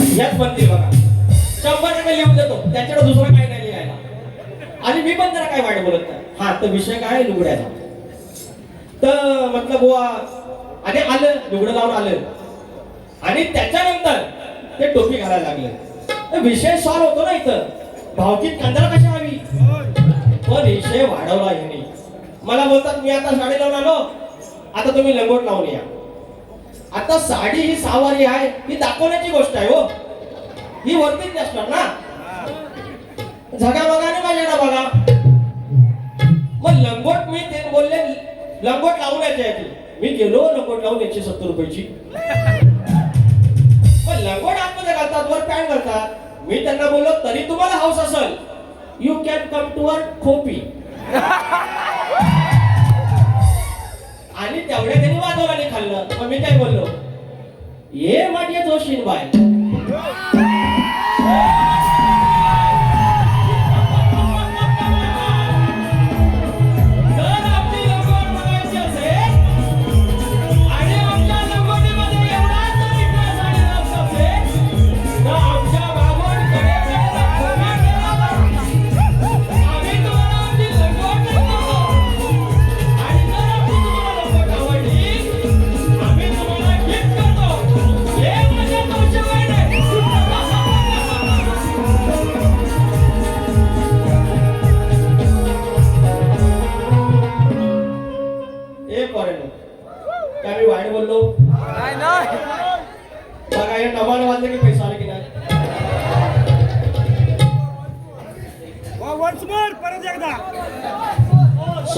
ह्याच बनतील बघा. शंभर टक्के लिहून देतो. त्याच्याकडे दुसरं काही नाही लिहायला. आणि मी पण जरा काय वाईट बोलत नाही. हा तर विषय काय लुगड्याचा. तर म्हटलं बुवा आणि आलं लुगडं लावून आलं. आणि त्याच्यानंतर ते टोपी घालायला लागले. तर विषय सॉल्व होतो ना इथं. भावकीत कांदा कशी हवी पण विषय वाढवला यांनी. मला बोलतात मी आता साडी लावून आलो. आता तुम्ही लंगोट लावून या. आता साडी ही सावारी आहे ही दाखवण्याची गोष्ट आहे हो. ही वरतीच नसणार ना? झगा बघा नाही माझ्याकडे बघा. मग लंगोट मी ते बोलले लंगोट लावून यायचे मी गेलो लंगोट लावून एकशे सत्तर रुपयाची. मग लंगोट आतमध्ये घालतात वर पॅन्ट घालतात. मी त्यांना बोललो तरी तुम्हाला हाऊस असेल. You can come to our खोपी. आणि तेवढ्या त्यांनी वाजवल्याने खाल्लं. मग मी काय बोललो? ये माझे जोशीन बाय.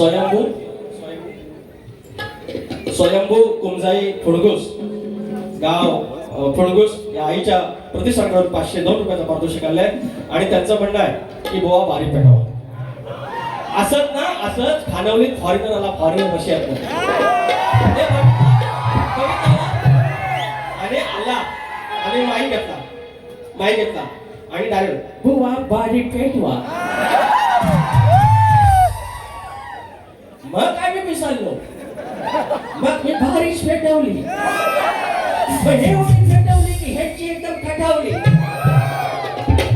स्वयंभू स्वयंभू कुमजाई फुडगुस गाव फुडगुस या आईच्या प्रतिसंघावर पाचशे दोन रुपयाचा पारितोषिक आलंय आणि त्यांचं म्हणणं आहे की बुवा बारी पेटावा. असंच ना असंच खानवलीत फॉरेनरला फॉरेनर कशी आहेत ना. हे आणि आला. आणि माई घेतला. माई घेतला. आणि डायरेक्ट बुवा बारी पेटवा. मग काय मी पिसाळलो मग मी भारीच फेटवली. मग हे एवढी की ह्याची एकदम खटावली.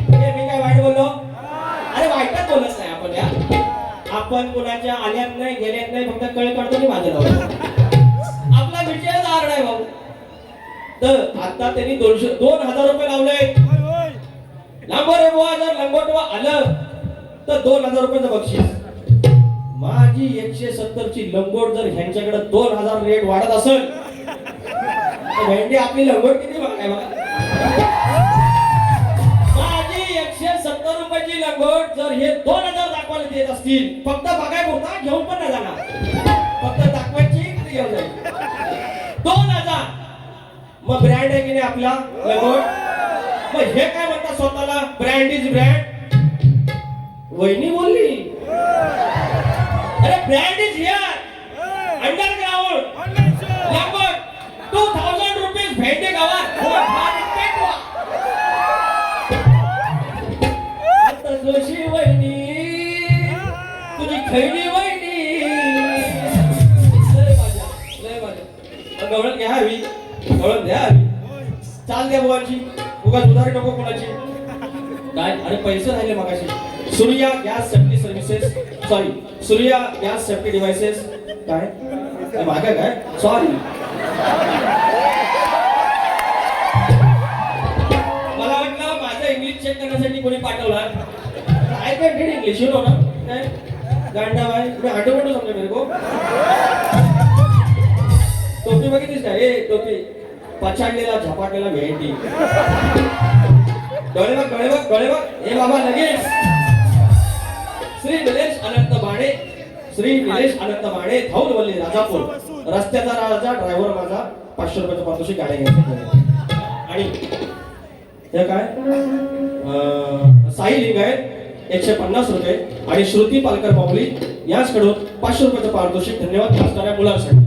मी काय वाईट बोललो? अरे वाईटच बोलत नाही आपण या. आपण कोणाच्या आल्यात नाही गेल्यात नाही फक्त कळ काढतो आणि माझं लावतो आपला विषय दार नाही भाऊ. तर आता त्यांनी दोनशे दोन हजार रुपये लावले. होय लांबर रे बुवा जर लंगोटवा आलं तर दोन हजार रुपयाचं बक्षीस. माझी एकशे सत्तर ची लंगोट जर ह्यांच्याकडे दोन हजार रेट वाढत असेल भेंडी आपली लंगोट किती महाग माझी एकशे सत्तर रुपयाची लंगोट जर हे दोन हजार दाखवायला देत असतील फक्त बघाय बोलता घेऊन पण नाही जाणार. फक्त दाखवायची घेऊन जाईल. दोन हजार. मग ब्रँड आहे की नाही आपला लंगोट? मग हे काय म्हणतात स्वतःला? ब्रँड इज ब्रँड वहिनी बोलली. अरे ब्रँड इज हिअर शो लंगोट टू थाउजंड रुपीज भेटे गावात जोशी वहिनी तुझी खैरी वहिनी. लय मजा लय मजा. गवळण घ्या हवी. गवळण द्या हवी. चाल द्या बुवाची. उगा उधारी नको कोणाची. काय? अरे पैसे राहिले मगाशी. Surya gas safety services sorry Surya gas safety devices काय मागे मागं काय सॉरी मला वाटलं माझं इंग्लिश चेक करण्यासाठी कोणी पाठवला. I can read English you know ना? काय गांडा बाय. मी आठवण समजा मेरे को. टोपी बघितलीस का? ए टोपी. पछाडलेला झपाटलेला भेंडी डोळे बघ डोळे बघ डोळे बघ. हे बाबा लगेच. श्री निलेश अनंत माने श्री निलेश अनंत माने धौलवल्ली राजापूर. रस्त्याचा राजा ड्रायव्हर माझा पाचशे रुपयाचं पारितोषिक गाडी घ्यायची आणि हे काय? अं, साई आहे एकशे पन्नास रुपये. आणि श्रुती पालकर बाहुली याचकडून पाचशे रुपयाचं पारितोषिक धन्यवाद असणाऱ्या मुलांसाठी.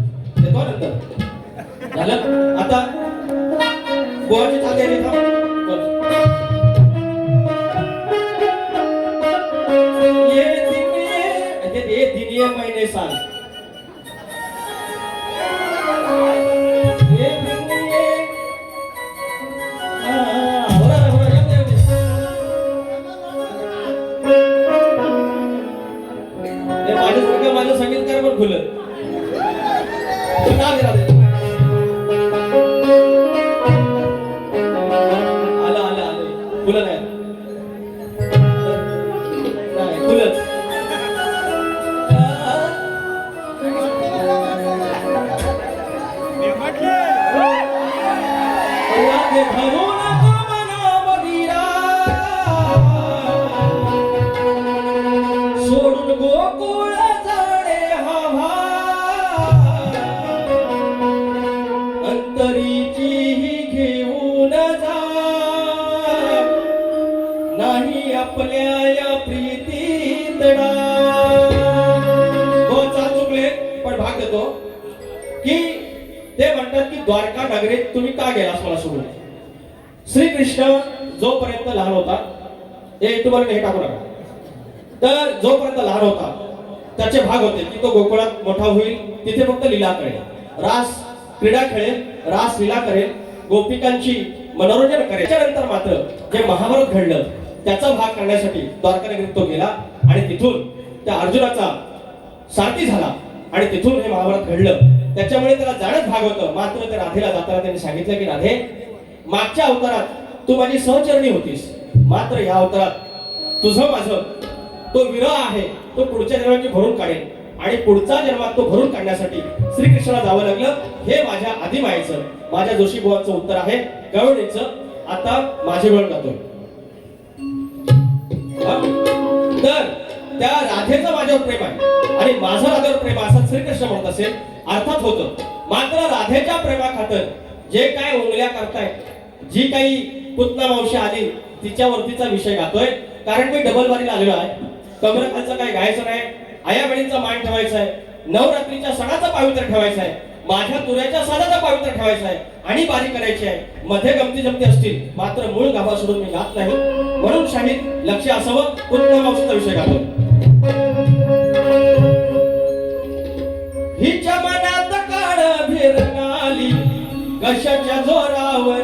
देतो नंतर. झालं? आता? गोवाची चालते तुम्हाला हे टाकू नका. तर जोपर्यंत लहान होता त्याचे भाग होते की तो गोकुळात मोठा होईल तिथे फक्त लीला करेल. रास क्रीडा खेळेल रास लीला करेल गोपिकांची मनोरंजन करेल. त्याच्यानंतर मात्र जे महाभारत घडलं त्याचा भाग करण्यासाठी द्वारका तो गेला आणि तिथून त्या अर्जुनाचा सारथी झाला आणि तिथून हे महाभारत घडलं. त्याच्यामुळे त्याला जाणंच भाग होतं. मात्र त्या राधेला जाताना त्यांनी सांगितलं की राधे मागच्या अवतारात तू माझी सहचरणी होतीस. मात्र या अवतारात तुझं माझं. तो विरह आहे तो पुढच्या जन्माची भरून काढेल आणि पुढचा जन्मात तो भरून काढण्यासाठी श्रीकृष्णाला जावं लागलं. हे माझ्या आधी आदिमायेचं माझ्या जोशी बुवांचं उत्तर आहे. गवळीचं आता माझे वळण जातोय तर त्या राधेचं माझ्यावर प्रेम आहे. आणि माझं राधेवर प्रेम असं श्रीकृष्ण म्हणत असेल. अर्थात होतं. मात्र राधेच्या प्रेमाखातर जे काय उंगल्या करतायत जी काही पुतना मावशी आली तिच्यावरतीचा विषय गातोय. कारण मी डबल बारीला आहे. कमरखालचं काय गायचं नाही. आया बहिणीचा मान ठेवायचा आहे. नवरात्रीच्या सणाचा पावित्र ठेवायचा आहे. माझ्या तुऱ्याच्या सणाचा पावित्र ठेवायचा आहे. आणि बारी करायची आहे. मध्ये गमती जमती असतील मात्र मूळ गाभा सोडून मी गात नाही म्हणून शाहीर लक्ष असावं. उत्तम मावशीचा विषय गातोय हिच्या मनात काळ भिरणाली कशाच्या जोरावर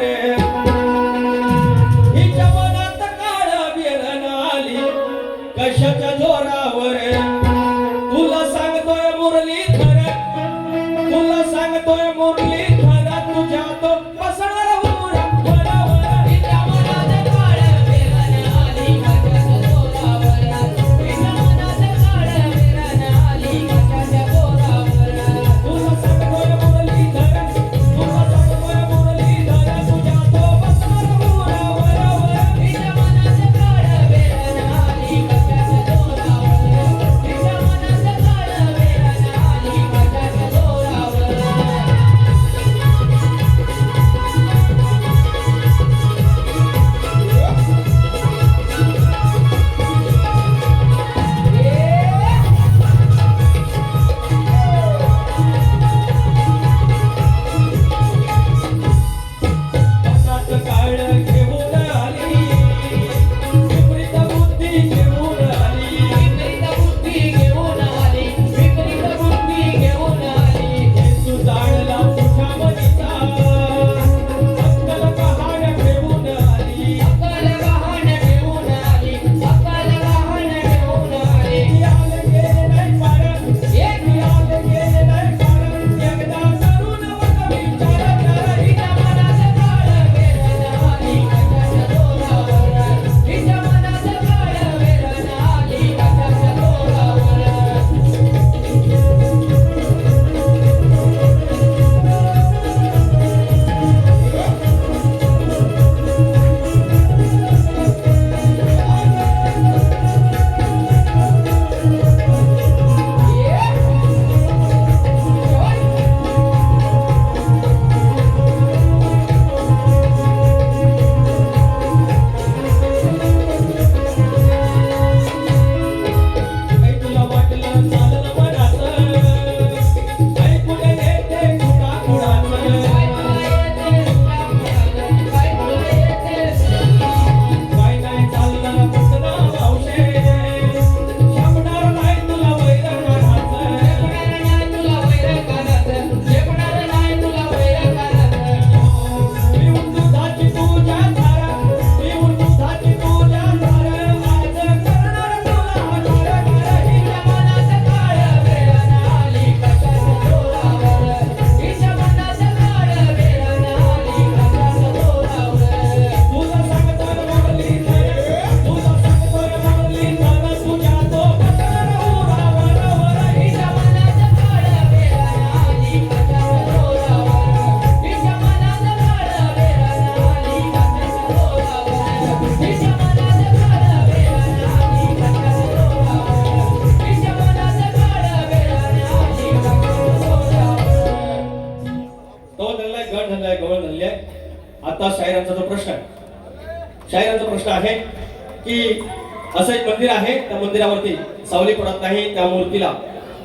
असं एक मंदिर आहे त्या मंदिरावरती सावली पडत नाही त्या मूर्तीला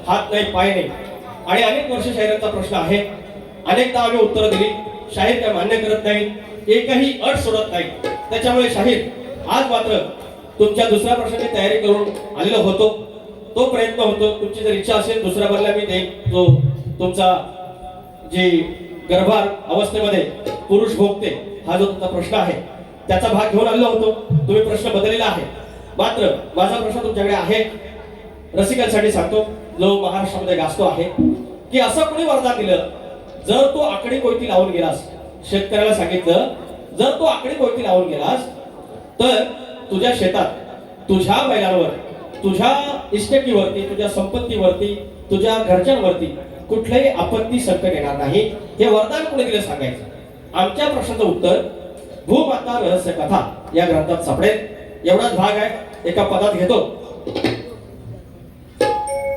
हात नाही पाय नाही. आणि अनेक वर्ष शाहिरांचा प्रश्न आहे. अनेकदा आम्ही उत्तरं दिली शाहीर काय मान्य करत नाही एकही अट सोडत नाही त्याच्यामुळे शाहीर आज मात्र तुमच्या दुसऱ्या प्रश्नाची तयारी करून आलेलो होतो. तो प्रयत्न होतो तुमची जर इच्छा असेल दुसऱ्या बदला मी देईन. तो तुमचा जी गर्भार अवस्थेमध्ये पुरुष भोगते हा जो तुमचा प्रश्न आहे त्याचा भाग घेऊन आलेलो होतो. तुम्ही प्रश्न बदललेला आहे. मात्र माझा प्रश्न तुमच्याकडे आहे. रसिकांसाठी सांगतो जो महाराष्ट्रामध्ये गाजतो आहे की असं कोणी वरदान दिलं जर तो आकडी कोयती लावून गेलास शेतकऱ्याला सांगितलं जर तो आकडी कोयती लावून गेलास तर तुझ्या शेतात तुझ्या बैलांवर तुझ्या इष्टकीवरती तुझ्या संपत्तीवरती तुझ्या घरच्यांवरती कुठलंही आपत्ती संकट येणार नाही. हे वरदान कोणी दिलं सांगायचं? आमच्या प्रश्नाचं उत्तर भूमाता रहस्य कथा या ग्रंथात सापडेल. एवढाच भाग आहे एका पदात घेतो.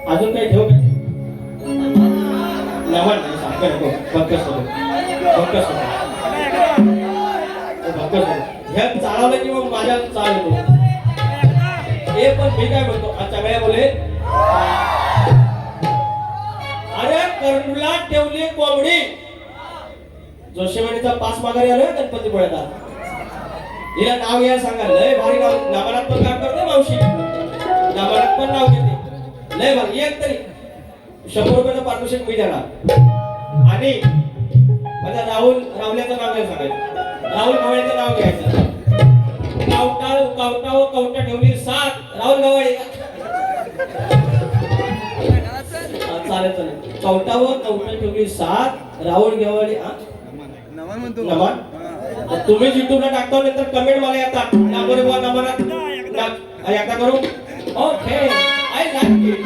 अजून काही ठेव काय नमन साखर नको. पंकज नको. पंकज नको. पंकज नको. ह्या चालवलं की मग माझ्या चाल येतो हे पण मी काय म्हणतो? अच्छा वेळा बोले अरे कर्णला ठेवली कोंबडी. जोशीवाडीचा पास माघारी आलोय गणपती पुळ्याचा हिला नाव घ्या सांगा. लय भारी नाव नामानात पण काम करते मावशी. नामानात पण नाव घेते. लय भारी. एक तरी. शंभर रुपयाचं पारितोषिक मी देणार. आणि माझ्या राहुल रावल्याचं नाव नाही सांगायचं. राहुल गवळ्याचं नाव घ्यायचं. कावटा कावटा व कवटा ठेवली सात. राहुल गवाडे चालेल चालेल. चौटा व कवटा ठेवली सात. राहुल गवाडे हा? नमन म्हणतो. नमन? तुम्ही युट्यूब ला टाकतो नंतर कमेंट मला येतात नंबर वन नंबर नमनात एकदा करू. ओके आय लाईक इट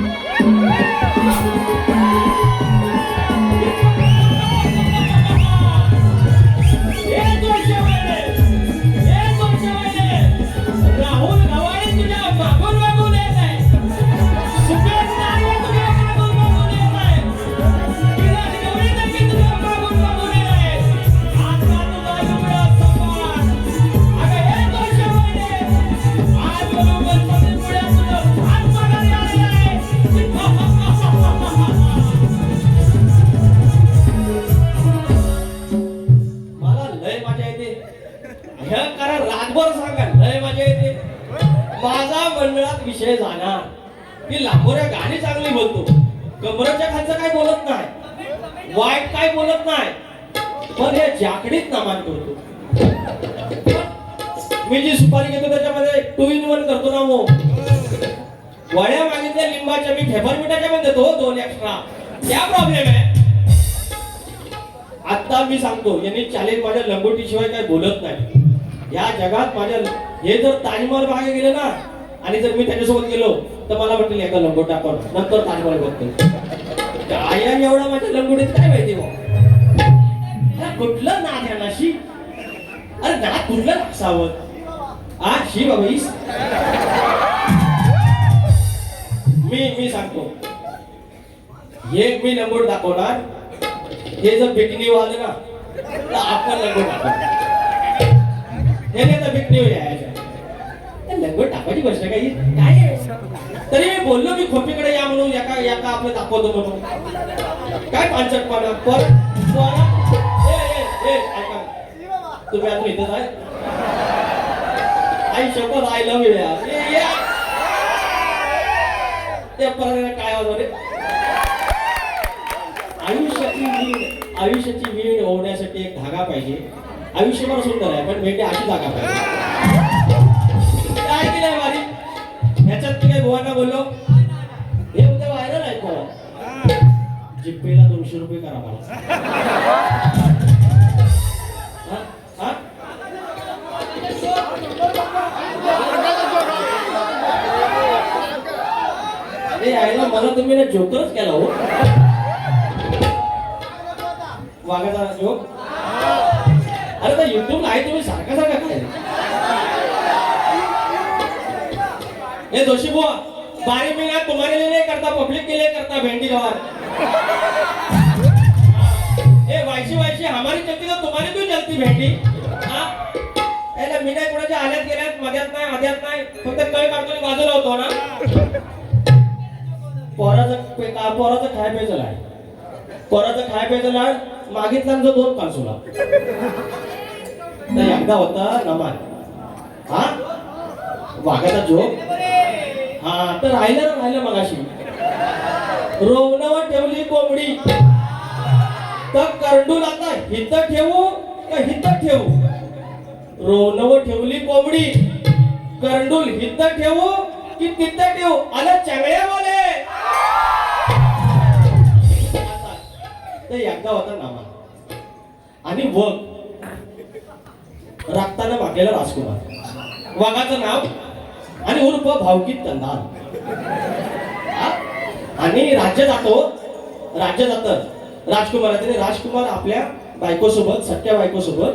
जरा रातभर सांगा लय मजा येते. माझा मंडळात विषय जाणार. की लांबोऱ्या गाणी चांगली बोलतो. कमरेच्या खालचं काय बोलत नाही. वाईट काय बोलत नाही. पण हे जाकडीत नमान करतो. मी जी सुपारी घेतो त्याच्यामध्ये टू इन वन करतो ना मो वड्या मागितल्या लिंबाच्या मी फेफर मिठाच्या पण देतो हो, दोन एक्स्ट्रा त्या प्रॉब्लेम आहे आता मी सांगतो यांनी चालेल माझ्या लंगोटी शिवाय काय बोलत नाही. या जगात माझ्या हे जर ताजमहल मागे गेले ना आणि जर मी त्याच्यासोबत गेलो तर मला वाटेल एका लंगोट आपण नंतर ताजमहल बघतो आया एवढा माझ्या लंगोटीत काय माहिती हो? भाऊ कुठलं ना ध्यानाशी नाशी अरे ना कुठलं असावं. आज शी बाबा मी मी सांगतो. एक मी लंगोट दाखवणार. हे जर बिकनी वाले ना तर आपण लंगोट दाखवणार. हे नाही तर बिकनी यायच्या लंगोट टाकायची गोष्ट काही काय आहे? तरी मी बोललो मी खोपीकडे या म्हणून एका एका आपलं दाखवतो म्हणून काय पांचटपणा पर तुम्ही अजून इथंच आहे आई शपथ आय लव्ह यू ये- ये. ते परत काय होतं रे आयुष्याची वीण आयुष्याची वीण ओढण्यासाठी एक धागा पाहिजे आयुष्यभर सुंदर आहे पण भेटे अशी जागा पाहिजे. काय केलंय वारी ह्याच्यात मी काय गोवांना बोललो? हे उद्या व्हायरल आहे गोवा जिप्पेला दोनशे रुपये करा मला. अरे यायला मला तुम्ही जोकरच केला हो. वागाचा जोक अरे तर युट्यूब आहे तुम्ही सारखा सारखा काय? हे जोशी बुवा बारी महिना तुम्हारे लिए नहीं करता पब्लिक के लिए करता भेंडी गवार. ए वायशी वायशी हमारी चलती तो तुम्हारी क्यों चलती भेंडी? हाँ? मध्यात नाही मध्यात नाही फक्त कळ काढतो आणि बाजूला होतो ना. पोराचं पोराचं खाय प्यायचं लाड. पोराचं खाय प्यायचं लाड मागितला दोन कालसुला तर एकदा होता नमान हा? वाघाचा झोप? हा तर राहिलं ना राहिलं मगाशी. रोवणावर ठेवली कोंबडी. तर करडून आता हित ठेवू का हित ठेवू? रोवणावर ठेवली कोंबडी. करंडूल हित ठेवू की तिथं ठेवू? आलं चंगळ्यावाले. तर एकदा होता नामा आणि वग राखताना मागलेला राजकुमार. वाघाचं नाव आणि उर्फ भावकीत कंधार. आणि राज्य जातो राज्य जात. राजकुमाराचे राजकुमार आपल्या बायकोसोबत सख्या बायकोसोबत.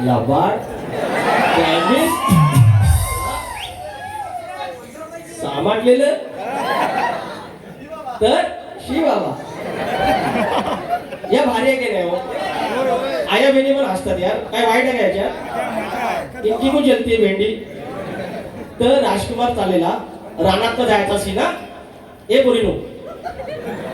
लबाड. सामाटलेलं तर शी बाबा या भारी आहे की नाही हो? आया बहिणी पण असतात यार. काय वाईट आहे का याच्यात इतकी पण जलती भेंडी. तर राजकुमार चाललेला रानात जायचा सीन ना ए पोरीनो.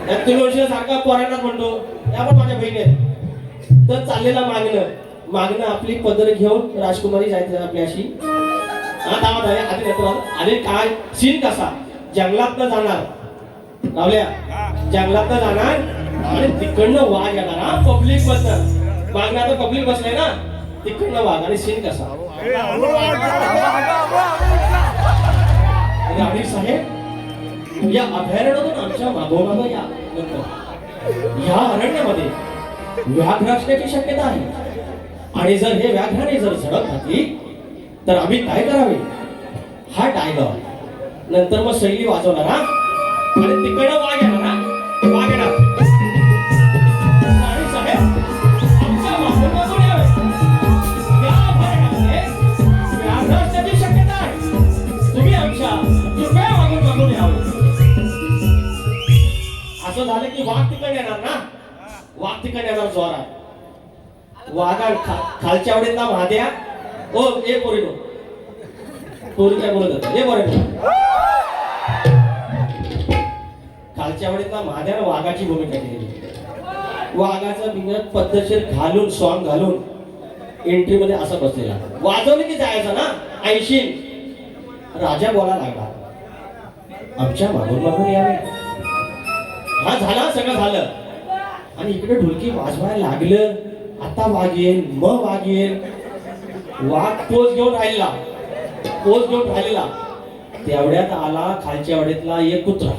यात तुम्ही वर्ष सारखा पोरांनाच म्हणतो. या पण माझ्या बहिणी आहेत. तर चाललेला मागणं. मागणं आपली पदर घेऊन राजकुमारी जायचं आपल्याशी हा आधी नेतो अरे काय? सीन कसा? जंगलात जाणार. लावल्या. जंगलात जाणार. आणि तिकडनं वाघ येणार हा पब्लिकबद्दल. मागणं आता पब्लिक बसलाय ना तिकडनं वाघ आणि सीन कसा? राणी साहेब या अभयारण्यातून आमच्या मागोमागं या. या अरण्यामध्ये व्याघ्र असण्याची शक्यता आहे. आणि जर हे व्याघ्राने जर झडप घातली तर आम्ही काय करावे? हा टायगर नंतर मग शैली वाजवणार हा आणि तिकडं वाघ येणार वाघ येणार. असं झालं की वाघ तिकडे येणार ना? वाघ तिकडे येणार जोरात. वाघा खा, खालच्या आवडीतला महाद्या ओ ए पोरीनो. पोरी काय बोलत होता ए पोरीनो. खालच्या आवडीतला महाद्या वाघाची भूमिका केली वाघाचा बिंगत पद्धतशीर घालून सॉंग घालून एंट्री मध्ये असं बसलेला वाजवलं की जायचं ना? ऐंशी. राजा बोला लागला. आमच्या मागून मागून यावे. हा झाला सगळं झालं. आणि इकडे ढोलकी वाजवायला लागलं. आता वाघ येईल मग वाघ येईल वाघ पोच घेऊन राहिला पोच घेऊन राहिलेला. तेवढ्यात आला खालच्या वाड्यातला एक कुत्रा.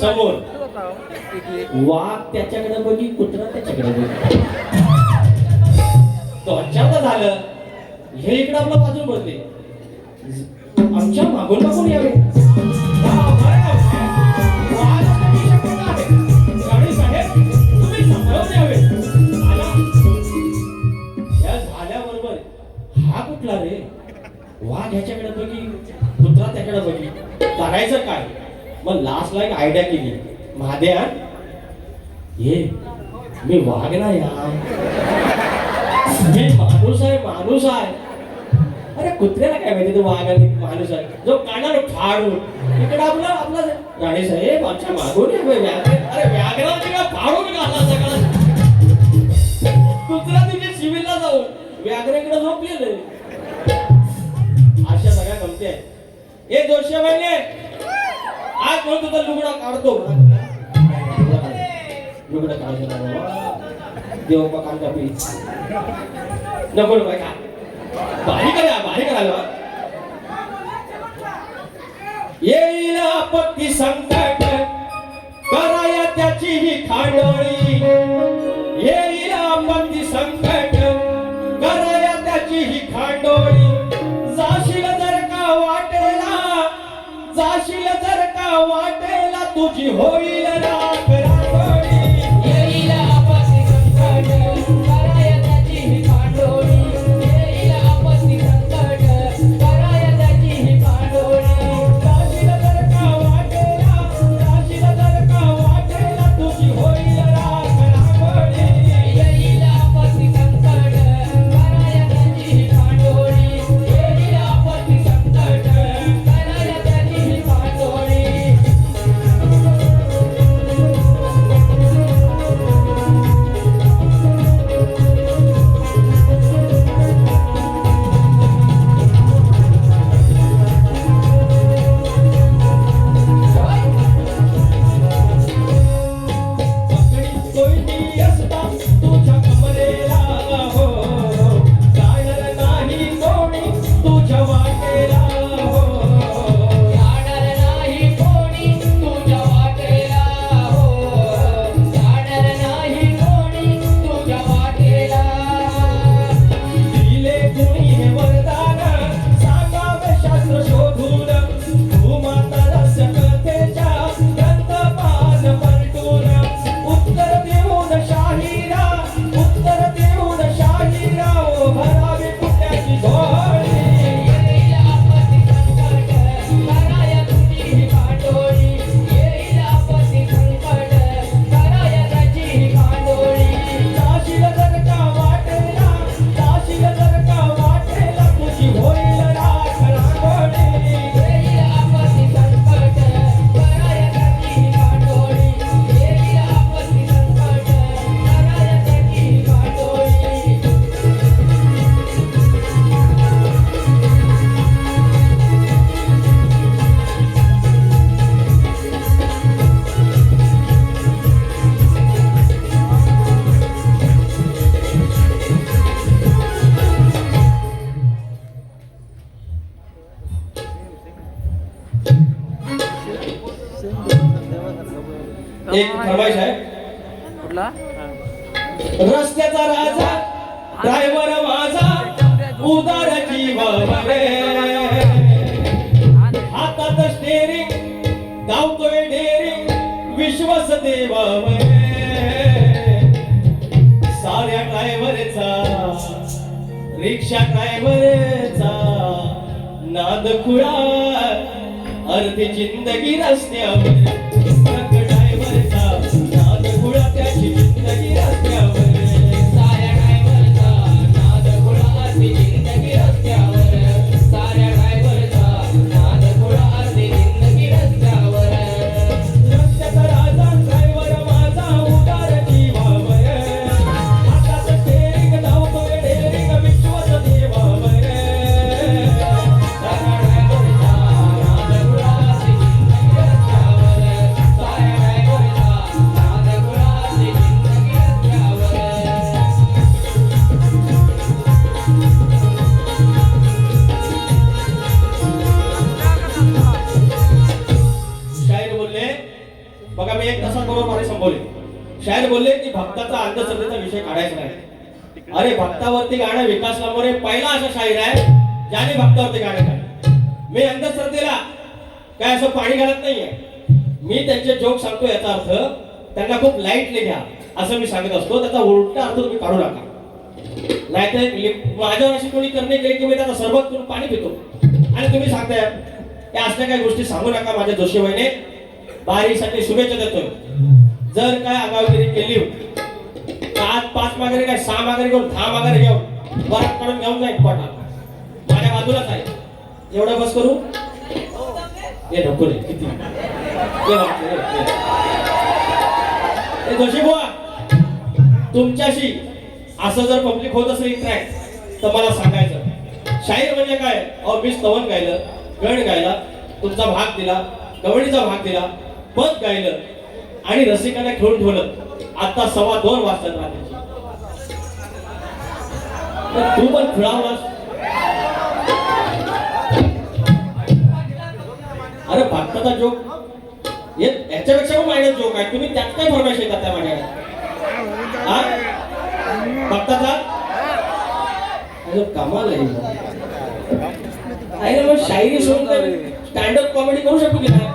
समोर. वाघ त्याच्याकडे बघी कुत्रा त्याच्याकडे बघी. दोन चारदा झालं. हे इकडे आपलं बाजून बसले. आमच्या मागून मागून यावे. वाघ ह्याच्याकडे बघी कुत्रा त्याकडे बघी. करायचं काय? मग लास्टला एक आयडिया केली. महाद्या ये मी वाघ ना यार मी माणूस आहे माणूस आहे. अरे कुत्र्याला काय माहिती तो वाघ आणि माणूस आहे. जो कानाला फाडून इकडे आपला आपला राणी साहेब आमच्या मागून अरे व्याघ्राची का फाडून घाला सगळं. कुत्रा तिथे सिव्हिलला जाऊन व्याघ्राकडे झोपलेलं संपते. सगळ्या गमती जोशी म्हणले आज म्हणतो तर लुगडा काढतो. लुगडा काढतो देव बाबा. देव पी नको बाई का. भारी करा भारी करा येईल आपत्ती संकट कराया त्याची ही खांडोळी. वाटेला तुझी होई रिक्षा ड्रायव्हरचा नाद खुळा अर्धी जिंदगी रस्त्यावर. भक्ताचा अंधश्रद्धेचा विषय काढायचा नाही. अरे भक्तावरती गाणं विकास लांबोरे पहिला असा शाहीर आहे ज्याने भक्तावरती गाणं गाणं मी अंधश्रद्धेला काय असं पाणी घालत नाहीये. मी त्यांचे जोक सांगतो याचा अर्थ त्यांना खूप लाईटली घ्या असं मी सांगत असतो. त्याचा उलटा अर्थ तुम्ही काढू नका. नाहीतर माझ्यावर अशी कोणी करणे केली की मी त्याचा सरबत करून पाणी पितो. आणि तुम्ही सांगताय या असल्या काही गोष्टी सांगू नका माझ्या जोशीबाईने. बारीसाठी शुभेच्छा देतोय. जर काय आगावगिरी केली आज पाच माघारी काय सहा माघारी घेऊन दहा माघारी घेऊन बरात काढून घेऊन जाईल पोटा माझ्या बाजूलाच आहे. एवढं बस करू? हे नको रे किती ये ये, जोशी बुवा तुमच्याशी असं जर पब्लिक होत असेल इंटरॅक्ट तर मला सांगायचं. शाहीर म्हणजे काय? अहो मी स्तवन गायलं गण गायला तुमचा भाग दिला गवळीचा भाग दिला पद गायलं आणि रसिकांना खेळून ठेवलं. आता सव्वा दोन वाजतात रात्रीची. तर तू पण खेळावलास अरे भागताचा जोक. याच्यापेक्षा पण माझ्या जोक आहे. तुम्ही त्यात काय फरमाईश येतात त्या माझ्या हा? भक्ताचा कमाल आहे. आहे मग शायरी सोडून स्टँडअप कॉमेडी करू शकतो की नाही?